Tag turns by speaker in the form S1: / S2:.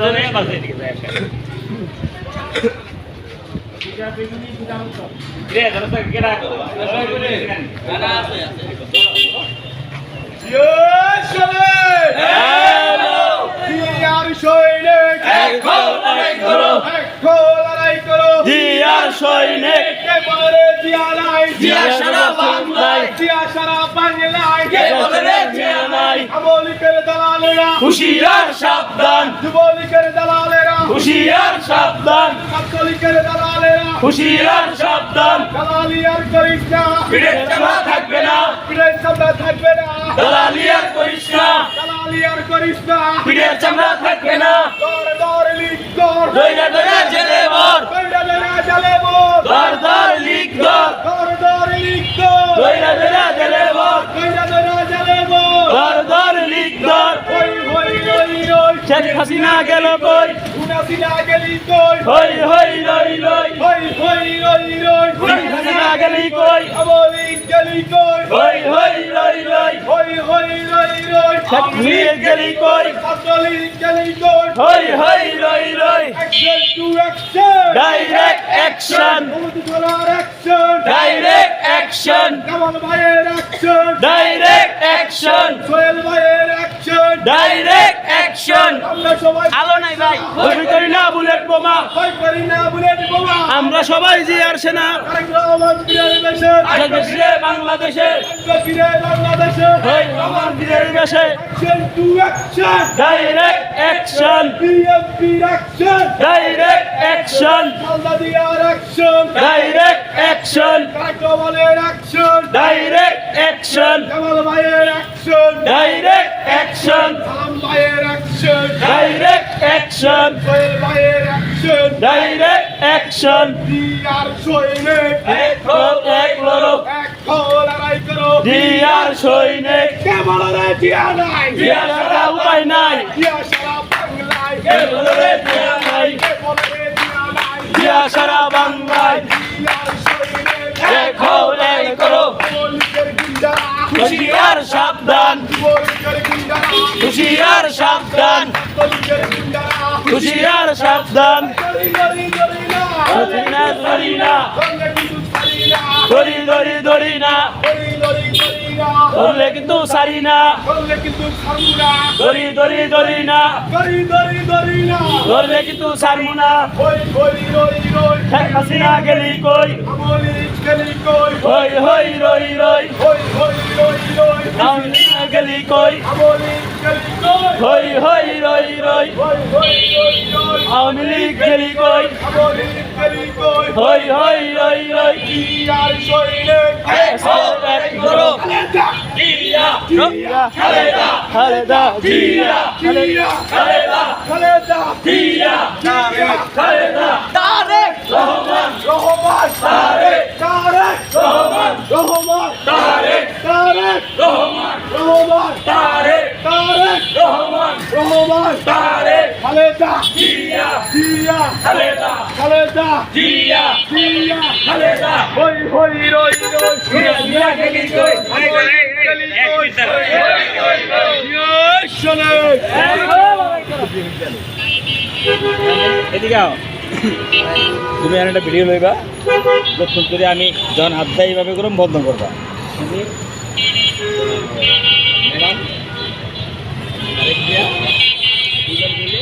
S1: দুজনে বাসে দিকে যায়
S2: জিয়ার সৈনিক জিয়া সারা হুশিয়ার সাবধান।
S3: যুবলীগের দালালেরা
S2: হুশিয়ার সাবধান।
S3: ছাত্রলীগের দালালেরা
S2: হুশিয়ার সাবধান।
S3: দালালি আর করিস না
S2: পিঠের চামড়া থাকবে না।
S3: পিঠের চামড়া থাকবে না।
S2: দালালি আর করিস না
S3: দালালি আর করিস না।
S2: পিঠের চামড়া থাকবে না
S3: দর
S2: দইরা শেখ হাসিনা গেল কই?
S3: হাসিনা গেলি কই
S2: হই হই লই লই।
S3: হই হই লই
S2: লই হাসিনা গেলি কই?
S3: আমলি
S2: হাসিনা গেলি কই
S3: ছাত্রলী গেলি কই?
S2: হই হই রই রই।
S3: Action to action
S2: direct action
S3: action
S2: direct action
S3: Kamal ভাইয়ের অ্যাকশন
S2: ডাইরেক্ট অ্যাকশন
S3: সোহেল ভাইয়ের অ্যাকশন
S2: ডাইরেক্ট অ্যাকশন
S3: আমরা সবাই
S2: আলো নাই ভাই। বোমা। আমরা সবাই সেনা
S3: রহমান বীরের দেশে
S2: বাংলাদেশে।
S3: Action
S2: direct action direct action direct action direct action direct action
S3: ভাইয়ের action
S2: direct action
S3: action
S2: direct action
S3: দিয়ার সৈনিক
S2: এক হোক এক লড়ো
S3: এক হো লড়াই করো
S2: জিয়ার সৈনিক
S3: কেমন রে জিয়া নাই
S2: জিয়া ছাড়া উপায় নাই
S3: জিয়া সারা বাংলায়
S2: কে রে জিয়া নাই
S3: কেমন রে জিয়া নাই
S2: জিয়া সারা বাংলায়
S3: দিয়ার সৈনিক
S2: এক হোক এক করো হুশিয়ার সাবধান। হুশিয়ার সাবধান। হুশিয়ার সাবধান। ধরি না। ধরি ধরি ধরি না। ধরলে কিন্তু সারি না। ধরি ধরি ধরি না। ধরলে কিন্তু সারমু না। শেখ হাসিনা গলি কই? হই হই রই রই
S3: ওই ওই রই রই
S2: হাসিনা গেলি কই? হই হই রই রই। আওয়ামী লীগ গেলি কই? হই হই রই রই। খালেদা। খালেদা খালেদা।
S3: খালেদা
S2: জিয়া
S3: জিয়া
S2: খালেদা
S3: তারেক
S2: রহমান
S3: রহমান
S2: তারেক
S3: তারেক
S2: রহমান
S3: রহমান
S2: তারেক
S3: তারেক
S2: রহমান
S3: রহমান
S2: তারেক
S3: তারেক
S2: রহমান
S3: রহমান
S2: তারেক
S3: খালেদা
S2: জিয়া
S3: জিয়া
S2: খালেদা
S3: খালেদা
S2: জিয়া
S3: জিয়া
S2: খালেদা।
S3: হই হই রই রই
S2: জিয়া জিয়া গেলি কই
S1: এদিকে আও। তুমি আর একটা ভিডিও লইবা যখন করে আমি যখন হাত দেয় এইভাবে করে বন্ধ করবা। তুমি ম্যাডাম আরেক দিয়া দুজন মিলে